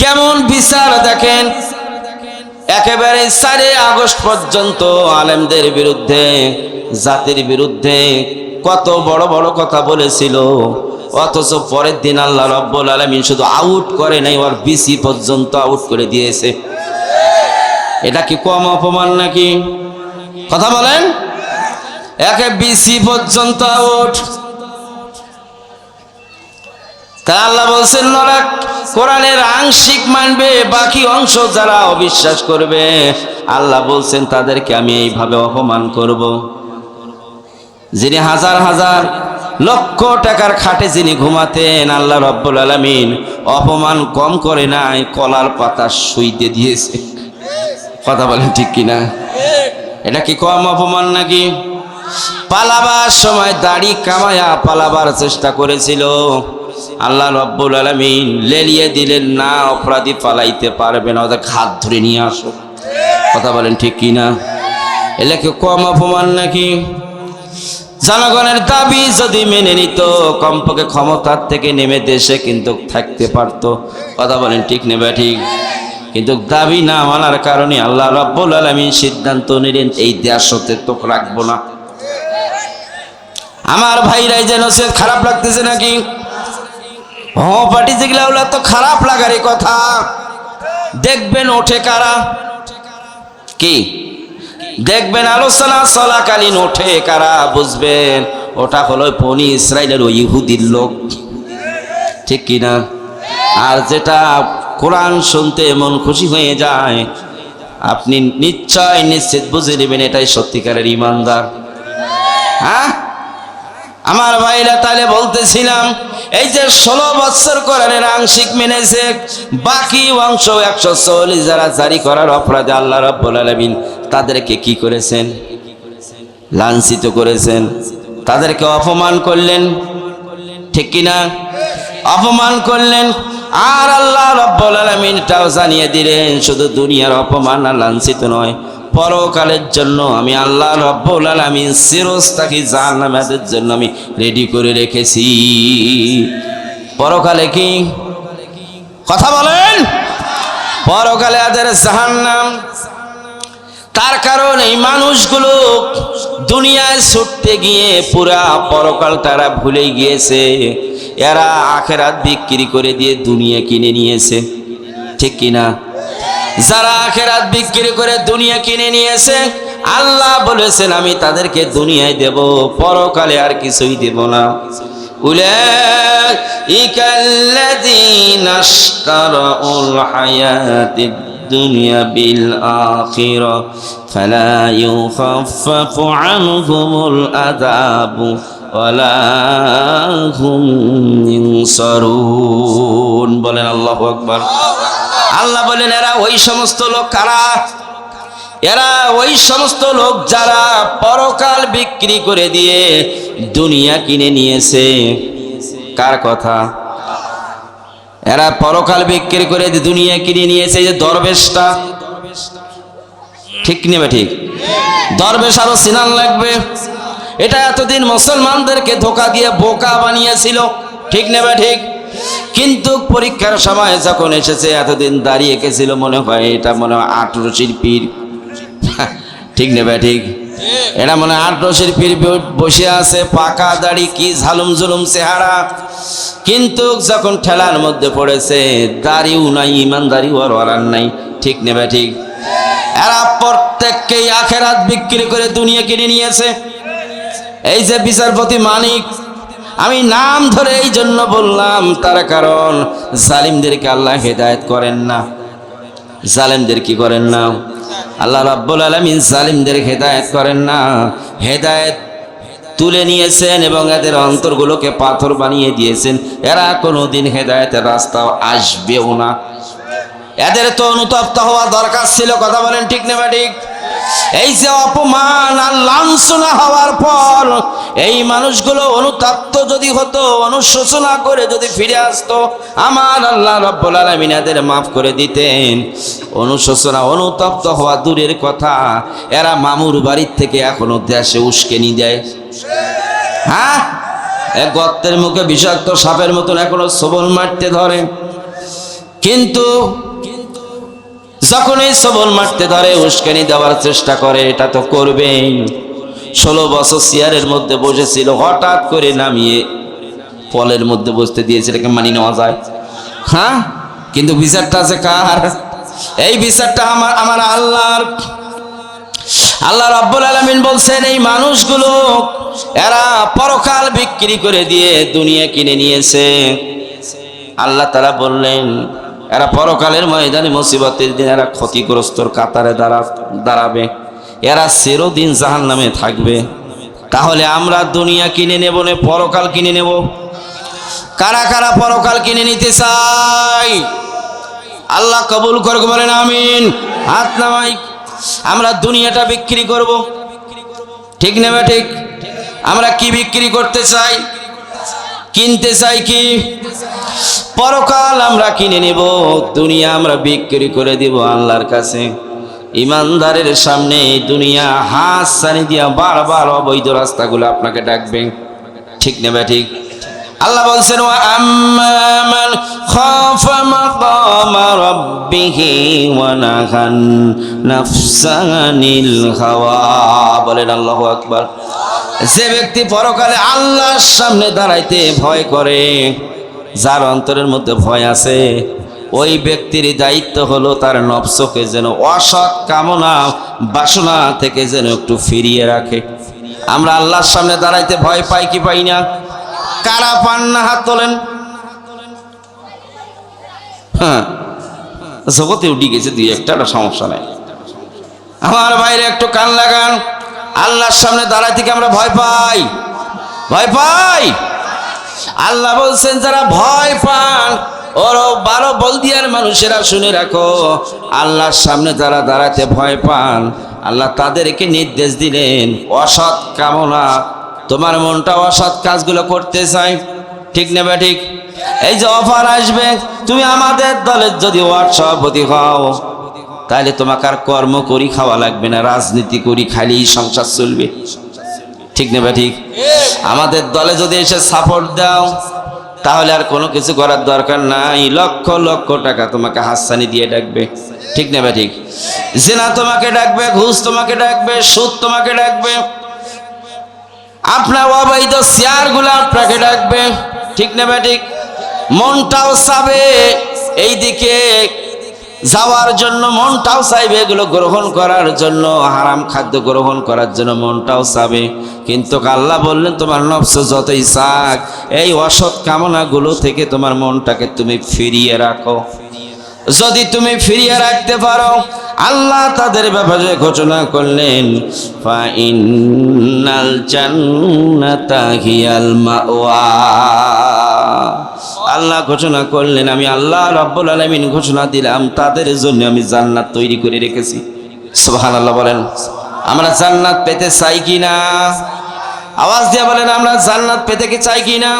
কেমন বিচার দেখেন? একেবারে সাড়ে আগস্ট পর্যন্ত আলেমদের বিরুদ্ধে, জাতির বিরুদ্ধে কত বড় বড় কথা বলেছিল। অথচ পরের দিন আল্লাহ রব্বুল আলমিন শুধু আউট করে নাই, ওর বিসি পর্যন্ত আউট করে দিয়েছে। এটা কি কম অপমান নাকি? কথা বলেন? একে বিসি পর্যন্ত আউট তা আল্লাহ বলছেন নরা কোরআনের আংশিক মানবে, বাকি অংশ যারা অবিশ্বাস করবে, আল্লাহ বলছেন, তাদেরকে আমি এইভাবে অপমান করব। যিনি হাজার হাজার লক্ষ টাকার খাটে যিনি ঘুমাতেন, আল্লাহ রব্বুল আলমিন অপমান কম করে নাই, কলার পাতা শুইতে দিয়েছে। কথা বলেন ঠিক কিনা? এটা কি কম অপমান নাকি? পালাবার সময় দাড়ি কামায়া পালাবার চেষ্টা করেছিল। আল্লাহ রব্বুল আলমিন লেলিয়ে দিলেন না, অপরাধী পালাইতে পারবে না। ওদের হাত ধরে নিয়ে আসো। কথা বলেন ঠিক কিনা? এলে কেউ কম অপমান নাকি? জনগণের দাবি যদি মেনে নিত, কমপক্ষে ক্ষমতার থেকে নেমে দেশে কিন্তু থাকতে পারতো। কথা বলেন ঠিক নেবে ঠিক? কিন্তু দাবি না মানার কারণে আল্লাহ রব্বুল আলমী সিদ্ধান্ত নিলেন, এই দেশ হতে তো রাখব না। আমার ভাইরাই যেন সে খারাপ লাগতেছে নাকি? হ, পার্টি যেগুলা ওগুলা তো খারাপ লাগারই কথা। দেখবেন ওঠে কারা? কি? দেখবেন আলোচনা চলাকালীন ওঠে কারা, বুঝবেন? ওটা হলো পনি ইসরায়েলের ওই ইহুদির লোক। ঠিক কিনা আর যেটা কোরআন শুনতে মন খুশি হয়ে যায়, আপনি নিশ্চয় নিশ্চিত বুঝে নেবেন এটাই সত্যিকারের ইমানদার। হ্যাঁ? আমার ভাইরা তাহলে বলতেছিলাম, এই যে ষোলো বছর কোরআনের আংশিক মেনেছে বাকি অংশ একশো চল্লিশ যারা জারি করার অপরাধে আল্লাহ রব্বুল আলমিন তাদেরকে কি করেছেন? লাঞ্ছিত করেছেন। তাদেরকে অপমান করলেন। ঠিক কিনা অপমান করলেন। আর আল্লাহ রব্বুল আলমিনটাও জানিয়ে দিলেন, শুধু দুনিয়ার অপমান আর লাঞ্ছিত নয় পরকালের জন্য আমি আল্লাহ রব্বুল আলমিন সিরোস্তাকি জাহান্নামের জন্য আমি রেডি করে রেখেছি। পরকালে কি? কথা বলেন। পরকালে আদের জাহান্নাম। তার কারণ এই মানুষগুলো দুনিয়ায় ছুটতে গিয়ে পুরা পরকাল তারা ভুলে গিয়েছে। এরা আখেরাত বিক্রি করে দিয়ে দুনিয়া কিনে নিয়েছে। ঠিক কিনা? যারা আখেরাত বিক্রি করে দুনিয়া কিনে নিয়েছে আল্লাহ বলেছেন আমি তাদেরকে দুনিয়ায় দেব পরকালে আর কিছুই দেব না أولئك الذين اشتروا الحياة الدنيا بالآخرة فلا يخفف عنهم العذاب ولا هم ينصرون বলেন আল্লাহু আকবার আল্লাহ বলেন, এরা ওই সমস্ত লোক কারা? এরা ওই সমস্ত লোক যারা পরকাল বিক্রি করে দিয়ে দুনিয়া কিনে নিয়েছে। কার কথা? এরা পরকাল বিক্রি করে দুনিয়া কিনে নিয়েছে যে দরবেশটা। ঠিক নেবে ঠিক। দরবেশ আরও সিনান লাগবে। এটা এতদিন মুসলমানদেরকে ধোকা দিয়ে বোকা বানিয়েছিল। ঠিক নেবে ঠিক। কিন্তু পরীক্ষার সময় যখন এসেছে, এতদিন দাঁড়িয়ে গেছিল মনে হয়, এটা মনে হয় আঠেরো শিল্পীর। ঠিক নেবে ঠিক? এটা মনে আঠেরো শিল্পীর বসে আছে, পাকা দাড়ি, কি ঝালুম ঝুলুম চেহারা। কিন্তু যখন ঠেলার মধ্যে পড়েছে, দাড়িও নাই ইমানদারিও আর ওরার নাই। ঠিক নেবে ঠিক? এরা প্রত্যেককেই আখেরাত বিক্রি করে দুনিয়া কিনে নিয়েছে। এই যে বিচারপতি মানিক আমি নাম ধরে এই জন্য বললাম, তার কারণ জালিমদেরকে আল্লাহ হেদায়ত করেন না। জালিমদের কি করেন না? আল্লাহ রাব্বুল আলামিন জালিমদের হেদায়েত করেন না। হেদায়েত তুলে নিয়েছেন এবং এদের অন্তরগুলোকে পাথর বানিয়ে দিয়েছেন। এরা কোনোদিন হেদায়েতের রাস্তা আসবেও না। এদের তো অনুতপ্ত হওয়া দরকার ছিল, কথা বলেন ঠিক নেবা ঠিক? এই যে অপমান আর লাঞ্ছনা হওয়ার পর এই মানুষগুলো অনুতপ্ত যদি হতো, অনুশোচনা করে যদি ফিরে আসতো, আমার আল্লাহ রব্বুল আলামিন এদের মাফ করে দিতেন। অনুশোচনা, অনুতপ্ত হওয়া দূরের কথা, এরা মামুর বাড়ির থেকে এখনও দেশে উস্কেনি দেয় হ্যাঁ? এক গর্তের মুখে বিষাক্ত সাপের মতন এখনও সবল মারতে ধরে। কিন্তু যখনই সবল মারতে ধরে, উস্কানি দেওয়ার চেষ্টা করে, এটা তো করবেই। ষোলো বছর চেয়ারের মধ্যে বসেছিল, হঠাৎ করে নামিয়ে পলের মধ্যে বসতে দিয়েছে, এটাকে মানি নেওয়া যায়। হ্যাঁ? কিন্তু বিচারটা আছে কার? এই বিচারটা আমার আমার আল্লাহর। আল্লাহ রাব্বুল আলামিন বলছেন, এই মানুষগুলো, এরা পরকাল বিক্রি করে দিয়ে দুনিয়া কিনে নিয়েছে। আল্লাহ তারা বললেন এরা পরকালের ময়দানে মুসিবতের দিন এরা ক্ষতিগ্রস্তর কাতারে দাঁড়া, দাঁড়াবে। এরা চিরদিন জাহান নামে থাকবে। তাহলে আমরা দুনিয়া কিনে নেব না পরকাল কিনে নেব? কারা কারা পরকাল কিনে নিতে চাই আল্লাহ কবুল করবে বলেন আমিন। হাত নামাই। আমরা দুনিয়াটা বিক্রি করব। ঠিক নেবে ঠিক? আমরা কি বিক্রি করতে চাই? কিনতে চাই কি? পরকাল আমরা কিনে নেব, দুনিয়া আমরা বিক্রি করে দিব আল্লাহর কাছে। ইমানদারের সামনে দুনিয়া হাত সানি দিয়া বারবার অবৈধ রাস্তাগুলো আপনাকে ডাকবে। ঠিক নেবে ঠিক? আল্লাহ বলছেন, ওয়া আম্মান খাফা মাকামা রাব্বিহি ওয়া নাহান নাফসানিল হাওয়া। বলেন আল্লাহু আকবার। যে ব্যক্তি পরকালে আল্লাহর সামনে দাঁড়াইতে ভয় করে যার অন্তরের মধ্যে ভয় আছে, ওই ব্যক্তির দায়িত্ব হলো তার নফসকে যেন অসৎ কামনা, বাসনা থেকে যেন একটু ফিরিয়ে রাখে। আমরা আল্লাহর সামনে দাঁড়াইতে ভয় পাই কি পাই না? কারা পান না হাত তোলেন? হ্যাঁ জগতে উঠি গেছে দুই একটা সমস্যা নাই। আমার বাইরে একটু কান লাগান। আল্লাহর সামনে দাঁড়াই থেকে আমরা ভয় পাই? ভয় পাই? আল্লাহ বলছেন, যারা ভয় পান, ওর বারো বলদিয়ার মানুষেরা শুনে রাখো, আল্লাহর সামনে যারা দাঁড়াতে ভয় পান, আল্লাহ তাদেরকে নির্দেশ দিলেন, অসৎ কামনা, তোমার মনটা অসৎ কাজগুলো করতে চাই, ঠিক নেবে ঠিক? এই যে অফার আসবে, তুমি আমাদের দলের যদি ওয়ার্ড সভাপতি হও, তাহলে তোমাকে আর কর্ম করি, খাওয়া লাগবে না, রাজনীতি করি, খালি সংসার চলবে। ঠিক নেবে ঠিক? আমাদের দলে যদি এসে সাপোর্ট দাও, তাহলে আর কোনো কিছু করার দরকার নাই। লক্ষ লক্ষ টাকা তোমাকে হাসানি দিয়ে ডাকবে। ঠিক নেবে ঠিক? জেনা তোমাকে ডাকবে, ঘুষ তোমাকে ডাকবে, সুদ তোমাকে ডাকবে। আপনার অবৈধ শেয়ারগুলো আপনাকে ডাকবে। ঠিক নেবে ঠিক? মনটাও চাবে। এইদিকে যাওয়ার জন্য মনটাও চাইবে এগুলো গ্রহণ করার জন্য, হারাম খাদ্য গ্রহণ করার জন্য মনটাও চাবে কিন্তু আল্লাহ বললেন, তোমার নফস যতই চাক, এই অসৎ কামনাগুলো থেকে তোমার মনটাকে তুমি ফিরিয়ে রাখো। যদি তুমি ফিরিয়ে রাখতে পারো, আল্লাহ তাদের ব্যাপারে ঘোষণা করলেন ফাইনাল জান্নাতা মাওয়া। আল্লাহ ঘোষণা করলেন, আমি আল্লাহ রব্বুল আলমিন ঘোষণা দিলাম, তাদের জন্য আমি জান্নাত তৈরি করে রেখেছি। সোহান আল্লাহ বলেন, আমরা জান্নাত পেতে চাই কি না আওয়াজ দিয়ে বলেন, আমরা জান্নাত পেতে কি চাই কি না